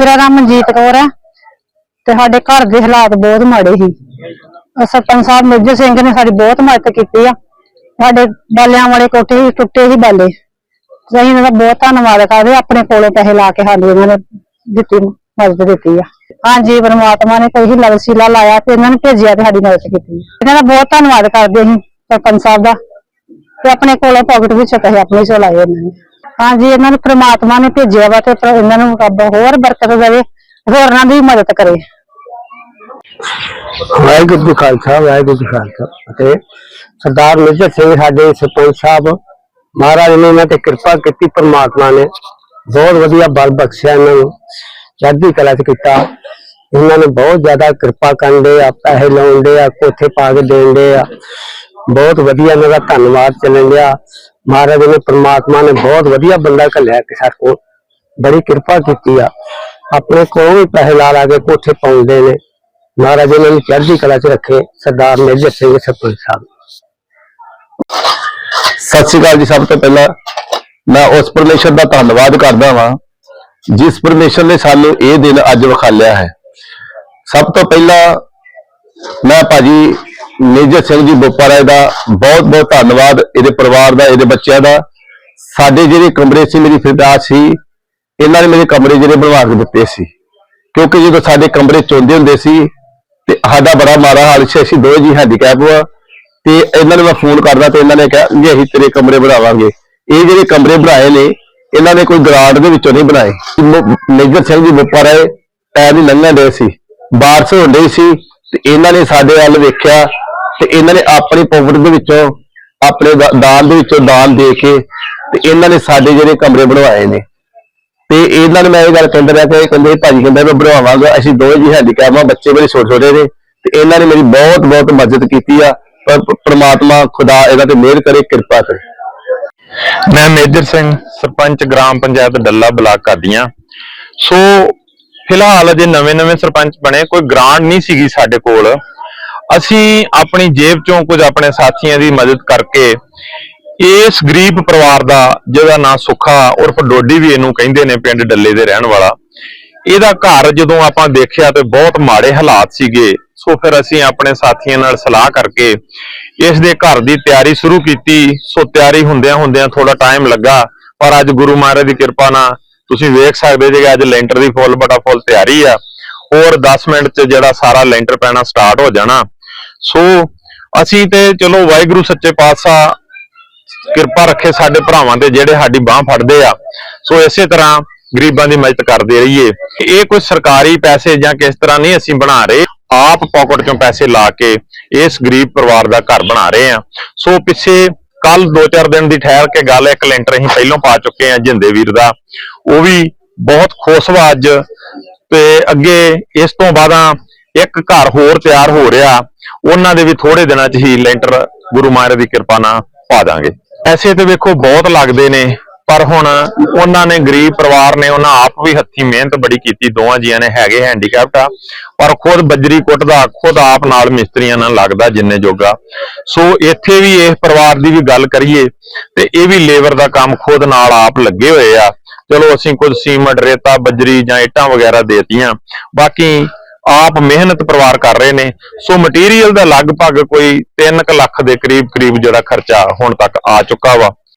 ਮੇਰਾ ਨਾਮ ਮਨਜੀਤ ਕੌਰ ਹੈ ਤੇ ਸਾਡੇ ਘਰ ਦੇ ਹਾਲਾਤ ਬਹੁਤ ਮਾੜੇ ਸੀ। ਸਰਪੰਚ ਸਾਹਿਬ ਮੇਜਰ ਸਿੰਘ ਨੇ ਸਾਡੀ ਬਹੁਤ ਮਦਦ ਕੀਤੀ ਆ। ਸਾਡੇ ਬਾਲਿਆਂ ਵਾਲੇ ਕੋਠੇ ਸੀ ਟੁੱਟੇ ਹੀ ਬਾਲੇ। ਅਸੀਂ ਇਹਨਾਂ ਦਾ ਬਹੁਤ ਧੰਨਵਾਦ ਕਰਦੇ ਆਪਣੇ ਕੋਲੋਂ ਪੈਸੇ ਲਾ ਕੇ ਸਾਨੂੰ ਇਹਨਾਂ ਨੇ ਦਿੱਤੀ, ਮਦਦ ਦਿੱਤੀ ਆ। ਹਾਂਜੀ, ਪਰਮਾਤਮਾ ਨੇ ਕੋਈ ਹਿੱਲਾ ਵਸੀਲਾ ਲਾਇਆ ਤੇ ਇਹਨਾਂ ਨੇ ਭੇਜਿਆ ਤੇ ਸਾਡੀ ਮਦਦ ਕੀਤੀ ਇਹਨਾਂ ਦਾ ਬਹੁਤ ਧੰਨਵਾਦ ਕਰਦੇ ਅਸੀਂ ਸਰਪੰਚ ਸਾਹਿਬ ਦਾ ਤੇ ਆਪਣੇ ਕੋਲੋਂ ਪਾਕਟ ਵਿੱਚ ਪੈਸੇ ਆਪਣੇ ਚੋਂ ਲਾਏ ਇਹਨਾਂ ਨੇ। ਹਾਂਜੀ, ਇਹਨਾਂ ਨੂੰ ਪ੍ਰਮਾਤਮਾ ਨੇ ਭੇਜਿਆ ਵਾ ਤੇ ਇਹਨਾਂ ਨੂੰ ਰੱਬ ਹੋਰ ਬਰਕਤ ਦੇਵੇ, ਹੋਰਨਾਂ ਦੀ ਮਦਦ ਕਰੇ। ਵਾਹਿਗੁਰੂ ਜੀ ਖਾਲਸਾ, ਵਾਹਿਗੁਰੂ ਜੀ ਖਾਲਸਾ ਅਤੇ ਸਰਦਾਰ ਮੇਜਰ ਸਿੰਘ ਸਾਡੇ ਸਰਪੰਚ ਸਾਹਿਬ, ਮਹਾਰਾਜ ਨੇ ਇਹਨਾਂ ਤੇ ਕਿਰਪਾ ਕੀਤੀ, ਪ੍ਰਮਾਤਮਾ ਨੇ ਬਹੁਤ ਵਧੀਆ ਬਲ ਬਖਸ਼ਿਆ ਇਹਨਾਂ ਨੂੰ। ਚੜ੍ਹਦੀ ਕਲਾ ਚ ਕੀਤਾ। ਇਹਨਾਂ ਨੇ ਬਹੁਤ ਜ਼ਿਆਦਾ ਕਿਰਪਾ ਕਰਦੇ ਆ, ਪੈਸੇ ਲਾਉਂਦੇ ਆ, ਕੋਠੇ ਪਾ ਕੇ ਦੇਂਦੇ ਆ। ਬਹੁਤ ਵਧੀਆ ਇਹਨਾਂ ਦਾ ਧੰਨਵਾਦ ਚੱਲਣ ਡਿਆ। ਮਹਾਰਾਜ ਨੇ ਪ੍ਰਮਾਤਮਾ ਨੇ ਬਹੁਤ ਵਧੀਆ ਬੰਦਾ ਘੱਲਿਆ ਕਿ ਕੋਲ। ਬੜੀ ਕਿਰਪਾ ਕੀਤੀ ਆ। ਆਪਣੇ ਕੋਲ ਵੀ ਪੈਸੇ ਲਾ ਲਾ ਕੇ ਕੋਠੇ ਪਾਉਂਦੇ ਨੇ। ਮਹਾਰਾਜ ਇਹਨਾਂ ਨੂੰ ਚੜ੍ਹਦੀ ਕਲਾ ਚ ਰੱਖੇ ਸਰਦਾਰ ਮੇਜਰ ਸਿੰਘ ਸਰਪੰਚ ਸਾਹਿਬ। ਸਤਿ ਸ਼੍ਰੀ ਅਕਾਲ ਜੀ ਸਭ ਤੋਂ ਪਹਿਲਾਂ। ਮੈਂ ਉਸ ਪਰਮੇਸ਼ਰ ਦਾ ਧੰਨਵਾਦ ਕਰਦਾ ਵਾਂ, ਜਿਸ ਪਰਮੇਸ਼ਰ ਨੇ ਸਾਨੂੰ ਇਹ ਦਿਨ ਅੱਜ ਵਿਖਾਲਿਆ ਹੈ। ਸਭ ਤੋਂ ਪਹਿਲਾਂ ਮੈਂ ਭਾਜੀ ਮੇਜਰ ਸਿੰਘ ਜੀ ਬੋਪਾਰਾ ਦਾ ਬਹੁਤ ਬਹੁਤ ਧੰਨਵਾਦ, ਇਹਦੇ ਪਰਿਵਾਰ ਦਾ, ਇਹਦੇ ਬੱਚਿਆਂ ਦਾ। ਸਾਡੇ ਜਿਹੜੇ ਕਮਰੇ ਸੀ, ਮੇਰੀ ਫਿਰਦਾਸ ਸੀ, ਇਹਨਾਂ ਨੇ ਮੇਰੇ ਕਮਰੇ ਜਿਹੜੇ ਬਣਵਾ ਕੇ ਦਿੱਤੇ ਸੀ। ਕਿਉਂਕਿ ਜਦੋਂ ਸਾਡੇ ਕਮਰੇ ਚੋਂਦੇ ਹੁੰਦੇ ਸੀ, ਤੇ ਸਾਡਾ ਬੜਾ ਮਾੜਾ ਹਾਲ ਸੀ, ਅਸੀਂ ਦੋ ਜੀ ਹੈਂਡੀਕੈਪ ਆ ਤੇ ਇਹਨਾਂ ਨੂੰ ਮੈਂ ਫੋਨ ਕਰਦਾ ਤੇ ਇਹਨਾਂ ਨੇ ਕਿਹਾ, ਜੀ, ਅਸੀਂ ਤੇਰੇ ਕਮਰੇ ਬਣਾਵਾਂਗੇ। ਇਹ ਜਿਹੜੇ ਕਮਰੇ ਬਣਾਏ ਨੇ, ਇਹਨਾਂ ਨੇ ਕੋਈ ਗਰਾਂਡ ਦੇ ਵਿੱਚੋਂ ਨਹੀਂ ਬਣਾਏ। ਮੇਜਰ ਸਿੰਘ ਜੀ ਬੁੱਪਾ ਰਹੇ ਟਾਇਰ ਨਹੀਂ ਲੰਘਣ ਦੇ ਸੀ। ਬਾਰਸ਼ ਹੋਣ ਡਈ ਸੀ, ਤੇ ਇਹਨਾਂ ਨੇ ਸਾਡੇ ਵੱਲ ਵੇਖਿਆ ਤੇ ਇਹਨਾਂ ਨੇ ਆਪਣੀ ਪੋਕਟ ਦੇ ਵਿੱਚੋਂ, ਆਪਣੇ ਦਾ- ਦਾਨ ਦੇ ਵਿੱਚੋਂ ਦਾਨ ਦੇ ਕੇ ਤੇ ਇਹਨਾਂ ਨੇ ਸਾਡੇ ਜਿਹੜੇ ਕਮਰੇ ਬਣਵਾਏ ਨੇ। ਤੇ ਇਹਨਾਂ ਨੂੰ ਮੈਂ ਇਹ ਗੱਲ ਕਹਿੰਦਾ ਰਿਹਾ ਕਿ ਕਹਿੰਦੇ ਭਾਜੀ ਕਹਿੰਦਾ, ਮੈਂ ਬਣਵਾਵਾਂਗਾ, ਅਸੀਂ ਦੋਵੇਂ ਜੀ ਹੈਂਡੀਕੈਪ ਆ, ਬੱਚੇ ਮੇਰੇ ਛੋਟੇ ਛੋਟੇ ਨੇ। ਤੇ ਇਹਨਾਂ ਨੇ ਮੇਰੀ ਬਹੁਤ ਬਹੁਤ ਮਦਦ ਕੀਤੀ ਆ, ਪਰ ਪ੍ਰਮਾਤਮਾ ਖੁਦਾ ਇਹਨਾਂ ਤੇ ਮਿਹਰ ਕਰੇ, ਕਿਰਪਾ ਕਰੇ। ਮੈਂ major Singh, sarpanch gram panchayat Dalla block Qadian so, ਫਿਲਹਾਲ ਅਜੇ ਨਵੇਂ-ਨਵੇਂ ਸਰਪੰਚ ਬਣੇ, ਕੋਈ ਗ੍ਰਾਂਟ ਨਹੀਂ ਸੀਗੀ ਸਾਡੇ ਕੋਲ। ਅਸੀਂ ਆਪਣੀ ਜੇਬ ਚੋਂ ਕੁਝ ਆਪਣੇ ਸਾਥੀਆਂ ਦੀ ਮਦਦ ਕਰਕੇ ਇਸ ਗਰੀਬ ਪਰਿਵਾਰ ਦਾ, ਜਿਹਦਾ ਨਾਂ ਸੁੱਖਾ ਉਰਫ ਡੋਡੀ ਵੀ ਇਹਨੂੰ ਕਹਿੰਦੇ ਨੇ, ਪਿੰਡ ਡੱਲੇ ਦੇ ਰਹਿਣ ਵਾਲਾ, ਇਹਦਾ ਘਰ ਜਦੋਂ ਆਪਾਂ ਦੇਖਿਆ ਤੇ ਬਹੁਤ ਮਾੜੇ ਹਾਲਾਤ ਸੀਗੇ। ਸੋ ਫਿਰ ਅਸੀਂ ਆਪਣੇ ਸਾਥੀਆਂ ਨਾਲ ਸਲਾਹ ਕਰਕੇ ਇਸ ਦੇ ਘਰ ਦੀ ਤਿਆਰੀ ਸ਼ੁਰੂ ਕੀਤੀ। ਸੋ ਤਿਆਰੀ ਹੁੰਦਿਆਂ ਹੁੰਦਿਆਂ ਥੋੜਾ ਟਾਈਮ ਲੱਗਾ, ਪਰ ਅੱਜ ਗੁਰੂ ਮਹਾਰਾਜ ਦੀ ਕਿਰਪਾ ਨਾਲ ਤੁਸੀਂ ਵੇਖ ਸਕਦੇ ਜੇ ਅੱਜ ਲੈਂਟਰ ਦੀ ਫੁੱਲ ਬਟਾ ਫੁੱਲ ਤਿਆਰੀ ਆ। ਹੋਰ 10 ਮਿੰਟ ਚ ਜਿਹੜਾ ਸਾਰਾ ਲੈਂਟਰ ਪੈਣਾ ਸਟਾਰਟ ਹੋ ਜਾਣਾ। ਸੋ ਅਸੀਂ ਤੇ ਚਲੋ ਵਾਹਿਗੁਰੂ ਸੱਚੇ ਪਾਤਸ਼ਾਹ ਕਿਰਪਾ ਰੱਖੇ ਸਾਡੇ ਭਰਾਵਾਂ ਦੇ ਜਿਹੜੇ ਸਾਡੀ ਬਾਹ ਫੜਦੇ ਆ। ਸੋ ਇਸੇ ਤਰ੍ਹਾਂ ਗਰੀਬਾਂ ਦੀ ਮਦਦ ਕਰਦੇ ਰਹੀਏ। ਇਹ ਕੋਈ ਸਰਕਾਰੀ ਪੈਸੇ ਜਾਂ ਕਿਸ ਤਰ੍ਹਾਂ ਨਹੀਂ ਅਸੀਂ ਬਣਾ ਰਹੇ। ਆਪ ਪਾਕਟ ਚੋਂ ਪੈਸੇ ਲਾ ਕੇ ਇਸ ਗਰੀਬ ਪਰਿਵਾਰ ਦਾ ਘਰ ਬਣਾ ਰਹੇ ਆ। ਸੋ ਪਿੱਛੇ ਕੱਲ 2-4 ਦਿਨ ਦੀ ਠਹਿਰ ਕੇ ਗੱਲ ਇੱਕ ਲੈਂਟਰ ਅਸੀਂ ਪਹਿਲਾਂ ਪਾ ਚੁੱਕੇ ਆ ਜਿੰਦੇ ਵੀਰ ਦਾ। ਉਹ ਵੀ ਬਹੁਤ ਖੁਸ਼ ਵਾ ਅੱਜ ਤੇ ਅੱਗੇ ਇਸ ਤੋਂ ਬਾਅਦ ਇੱਕ ਘਰ ਹੋਰ ਤਿਆਰ ਹੋ ਰਿਹਾ। ਉਹਨਾਂ ਦੇ ਵੀ ਥੋੜੇ ਦਿਨਾਂ 'ਚ ਹੀ ਲੈਂਟਰ ਗੁਰੂ ਮਹਾਰਾਜ ਦੀ ਕਿਰਪਾ ਨਾਲ ਪਾ ਦਾਂਗੇ। ਐਸੇ ਤੇ ਵੇਖੋ ਬਹੁਤ ਲੱਗਦੇ ਨੇ, ਪਰ ਹੁਣ ਉਹਨਾਂ ਨੇ ਗਰੀਬ ਪਰਿਵਾਰ ਨੇ, ਉਹਨਾਂ ਆਪ ਵੀ ਹੱਥੀ ਮਿਹਨਤ ਬੜੀ ਕੀਤੀ, ਦੋਵਾਂ ਜੀਆਂ ਨੇ ਹੈਗੇ ਹੈਂਡੀਕੈਪਟ ਆ, ਪਰ ਖੁਦ ਬੱਜਰੀ ਕੁੱਟਦਾ ਖੁਦ ਆਪ ਨਾਲ ਮਿਸਤਰੀਆਂ ਨਾਲ ਲੱਗਦਾ ਜਿੰਨੇ ਜੋਗਾ। ਸੋ ਇੱਥੇ ਵੀ ਇਸ ਪਰਿਵਾਰ ਦੀ ਵੀ ਗੱਲ ਕਰੀਏ, ਤੇ ਇਹ ਵੀ ਲੇਬਰ ਦਾ ਕੰਮ ਖੁਦ ਨਾਲ ਆਪ ਲੱਗੇ ਹੋਏ ਆ। ਚਲੋ ਅਸੀਂ ਕੁਝ ਸੀਮਟ, ਰੇਤਾ, ਬੱਜਰੀ ਜਾਂ ਇੱਟਾਂ ਵਗੈਰਾ ਦੇਤੀਆਂ। ਬਾਕੀ ਆਪ ਮਿਹਨਤ ਪਰਿਵਾਰ ਕਰ ਰਹੇ ਨੇ। ਸੋ ਮਟੀਰੀਅਲ ਦਾ ਲਗਭਗ ਕੋਈ 3 ਲੱਖ ਦੇ ਕਰੀਬ ਕਰੀਬ ਜਿਹੜਾ ਖਰਚਾ ਹੁਣ ਤੱਕ ਆ ਚੁੱਕਾ ਵਾ।